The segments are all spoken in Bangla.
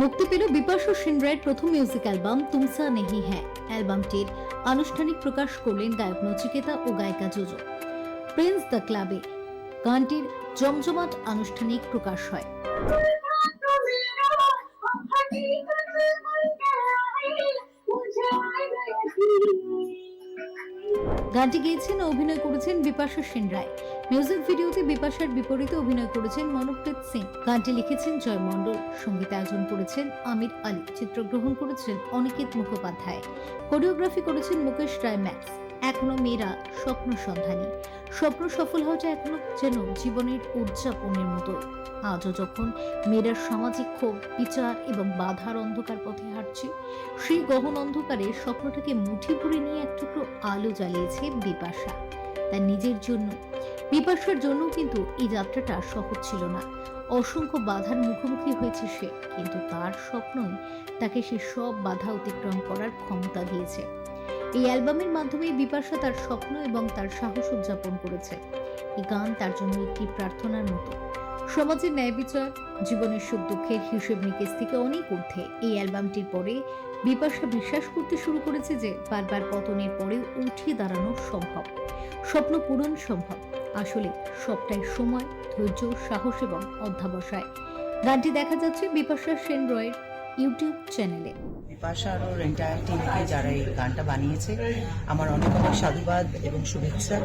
মুক্তি পেল বিপাশু সেন রায়ের প্রথম মিউজিক অ্যালবাম তুমসা নেহি হ্যাঁ অ্যালবামটির আনুষ্ঠানিক প্রকাশ করলেন গায়ক নচিকেতা ও গায়িকা জোজো। প্রিন্স দ্য ক্লাবে গানটির জমজমাট আনুষ্ঠানিক প্রকাশ হয়। গানটি গেয়েছেন ও অভিনয় করেছেন বিপাশা সেন রায়। মিউজিক ভিডিওতে বিপাশার বিপরীতে অভিনয় করেছেন মনোপ্রীত সিং গানটি লিখেছেন জয় মণ্ডল। সংগীত আয়োজন করেছেন আমির আলী। চিত্রগ্রহণ করেছেন অনিকেত মুখোপাধ্যায়। কোরিওগ্রাফি করেছেন মুকেশ রায় ম্যাক্স। এখনও মেয়েরা স্বপ্ন সন্ধানী। স্বপ্ন সফল হওয়াটা এখনও যেন জীবনের উদযাপনের মতো। আজও যখন মেয়েরা সামাজিক ক্ষোভ, বিচার এবং বাধার অন্ধকার পথে হাঁটছে, সেই গহন অন্ধকারে স্বপ্নটাকে মুঠি ভরে নিয়ে এক টুকরো আলো জ্বালিয়েছে বিপাশা। তার নিজের জন্য, বিপাশার জন্য কিন্তু এই যাত্রাটা সহজ ছিল না। অসংখ্য বাধার মুখোমুখি হয়েছে সে, কিন্তু তার স্বপ্নই তাকে সে সব বাধা অতিক্রম করার ক্ষমতা দিয়েছে। এই অ্যালবামের মাধ্যমে বিপাশা তার স্বপ্ন এবং তার সাহস উদযাপন করেছে। এই গান তার জন্য একটি প্রার্থনার মতো। সমাজের ন্যায় বিচার, জীবনের সুখ দুঃখের হিসেব নিকেশ থেকে অনেক ঊর্ধ্বে এই অ্যালবামটির পরে বিপাশা বিশ্বাস করতে শুরু করেছে যে বারবার পতনের পরেও উঠে দাঁড়ানো সম্ভব। স্বপ্ন পূরণ সম্ভব। আসলে সবটাই সময়, ধৈর্য, সাহস এবং অধ্যাবসায়। গানটি দেখা যাচ্ছে বিপাশা সেন রয়ের ইউটিউব চ্যানেলে। বিপাশা আর ওর এন্টায়ার টিমকে যারা এই গানটা বানিয়েছে, আমার অনেক অনেক সাধুবাদ এবং শুভেচ্ছা।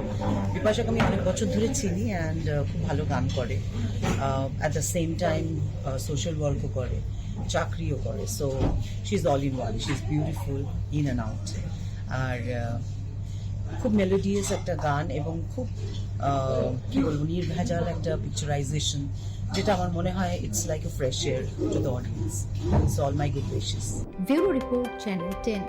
বিপাশাকে আমি অনেক বছর ধরে চিনি অ্যান্ড খুব ভালো গান করে। At the same time social ওয়ার্কও করে, চাকরিও করে। So she is all in one she is beautiful in and out আর খুব মেলোডিয়াস একটা গান এবং খুব কি বলব, নির্ভেজাল একটা পিকচারাইজেশন যেটা আমার মনে হয় it's like a fresh air to the audience so all my good wishes bureau report channel ten